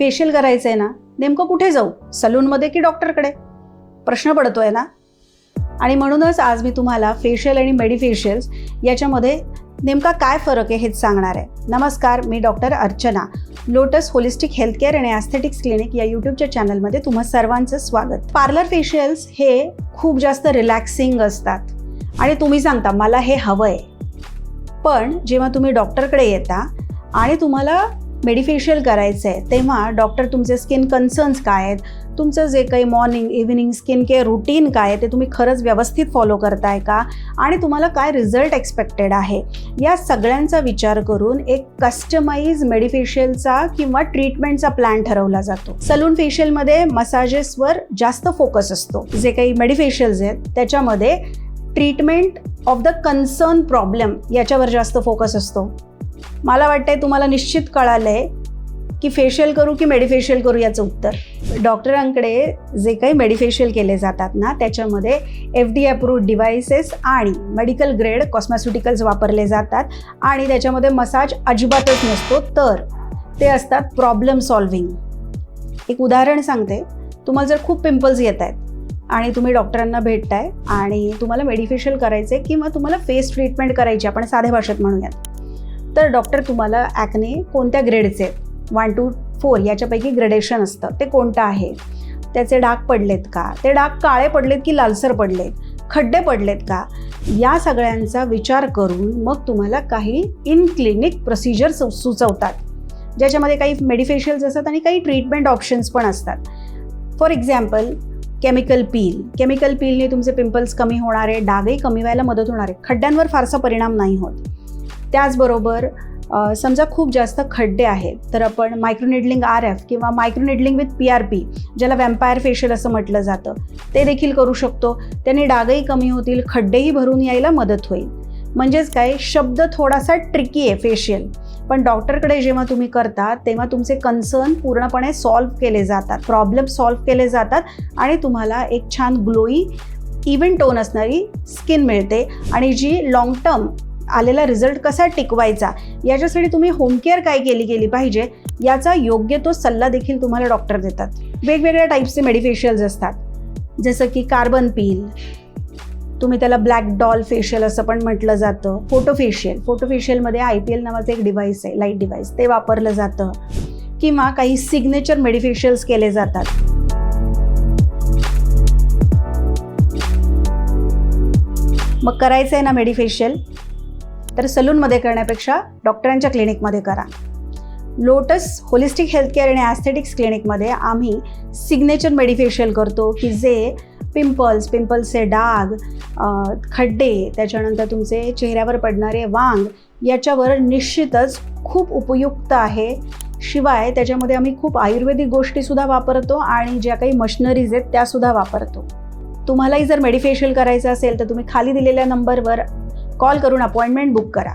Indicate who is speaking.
Speaker 1: Facial करायचं आहे ना नेमकं कुठे जाऊ? सलूनमध्ये की डॉक्टरकडे? प्रश्न पडतोय ना? आणि म्हणूनच आज मी तुम्हाला फेशियल आणि मेडिफेशियल्स याच्यामध्ये नेमका काय फरक आहे हेच सांगणार आहे. नमस्कार मी doctor Archana Lotus holistic healthcare आणि ॲस्थेटिक्स क्लिनिक या यूट्यूबच्या चॅनलमध्ये तुम्हा सर्वांचं स्वागत. पार्लर फेशियल्स हे खूप जास्त रिलॅक्सिंग असतात. आणि तुम्ही सांगता मला हे हवं आहे पण जेव्हा तुम्ही डॉक्टरकडे येता आणि तुम्हाला मेडिफेशियल करायचं आहे तेव्हा डॉक्टर तुमचे स्किन कन्सर्न्स काय आहेत? तुमचं जे काही morning evening skin care routine काय आहे ते तुम्ही खरंच व्यवस्थित फॉलो करताय का? आणि तुम्हाला काय रिझल्ट एक्सपेक्टेड आहे? या सगळ्यांचा विचार करून एक कस्टमाइज मेडिफेशियलचा किंवा ट्रीटमेंटचा प्लॅन ठरवला जातो. सलून फेशियलमध्ये मसाजेसवर जास्त फोकस असतो. जे काही मेडिफेशियल्स आहेत त्याच्यामध्ये treatment of the concern problem याच्यावर जास्त फोकस असतो. मला वाटतंय तुम्हाला निश्चित कळालं आहे की फेशियल करू की मेडिफेशियल करू याचं उत्तर. डॉक्टरांकडे जे काही मेडिफेशियल केले जातात ना त्याच्यामध्ये एफ डी अप्रूव्ह डिव्हायसेस आणि मेडिकल ग्रेड कॉस्मॅस्युटिकल्स वापरले जातात आणि त्याच्यामध्ये मसाज अजिबातच नसतो. तर ते असतात प्रॉब्लेम सॉल्व्हिंग एक उदाहरण सांगते. तुम्हाला जर खूप पिंपल्स येत आहेत आणि तुम्ही डॉक्टरांना भेटताय आणि तुम्हाला मेडिफेशियल करायचं आहे किंवा तुम्हाला फेस ट्रीटमेंट करायची आपण साध्या भाषेत म्हणूयात. तर डॉक्टर तुम्हाला ॲक्ने कोणत्या ग्रेडचे वन टू फोर याच्यापैकी ग्रेडेशन असतं. ते कोणतं आहे? त्याचे डाग पडलेत का? ते डाग काळे पडलेत की लालसर पडलेत? खड्डे पडलेत का? या सगळ्यांचा विचार करून मग तुम्हाला काही इन क्लिनिक प्रोसिजर सुचवतात. ज्याच्यामध्ये काही मेडिफेशियल्स असतात आणि काही ट्रीटमेंट ऑप्शन्स पण असतात. For example chemical peel chemical पीलने तुमचे पिंपल्स कमी होणारे डागही कमी व्हायला मदत होणार आहे. खड्ड्यांवर फारसा परिणाम नाही होत. त्याचबरोबर समजा खूप जास्त खड्डे आहेत तर आपण मायक्रोनिडलिंग आर एफ किंवा microneedling with P R P ज्याला वॅम्पायर फेशियल असं म्हटलं जातं ते देखील करू शकतो. त्याने डागही कमी होतील खड्डेही भरून यायला मदत होईल. म्हणजेच काय शब्द थोडासा ट्रिकी आहे फेशियल पण डॉक्टरकडे जेव्हा तुम्ही करता तेव्हा तुमचे कन्सर्न पूर्णपणे सॉल्व्ह केले जातात प्रॉब्लेम सॉल्व्ह केले जातात आणि तुम्हाला एक छान ग्लोई इव्हन टोन असणारी स्किन मिळते. आणि जी लॉंग टर्म आलेला रिझल्ट कसा टिकवायचा? याच्यासाठी तुम्ही होम केअर काय केली गेली पाहिजे? याचा योग्य तो सल्ला देखील तुम्हाला डॉक्टर देतात. वेगवेगळ्या टाईपचे मेडिफेशियल्स असतात. जसं की कार्बन पील तुम्ही त्याला ब्लॅक डॉल फेशियल असं पण म्हटलं जातं. फोटो फेशियल फोटो फेशियलमध्ये आय पी एल नावाचं एक डिव्हाइस आहे लाइट डिव्हाइस ते वापरलं जातं. किंवा काही सिग्नेचर मेडिफेशियल्स केले जातात. मग करायचं आहे ना मेडिफेशियल तर सलूनमध्ये करण्यापेक्षा डॉक्टरांच्या क्लिनिकमध्ये करा. लोटस होलिस्टिक हेल्थकेअर आणि ॲस्थेटिक्स क्लिनिकमध्ये आम्ही सिग्नेचर मेडिफेशियल करतो की जे पिंपल्स पिंपल्सचे डाग खड्डे त्याच्यानंतर तुमचे चेहऱ्यावर पडणारे वांग याच्यावर निश्चितच खूप उपयुक्त आहे. शिवाय त्याच्यामध्ये आम्ही खूप आयुर्वेदिक गोष्टीसुद्धा वापरतो आणि ज्या काही मशिनरीज आहेत त्यासुद्धा वापरतो. तुम्हालाही जर मेडिफेशियल करायचं असेल तर तुम्ही खाली दिलेल्या नंबरवर कॉल करून अपॉइंटमेंट बुक करा.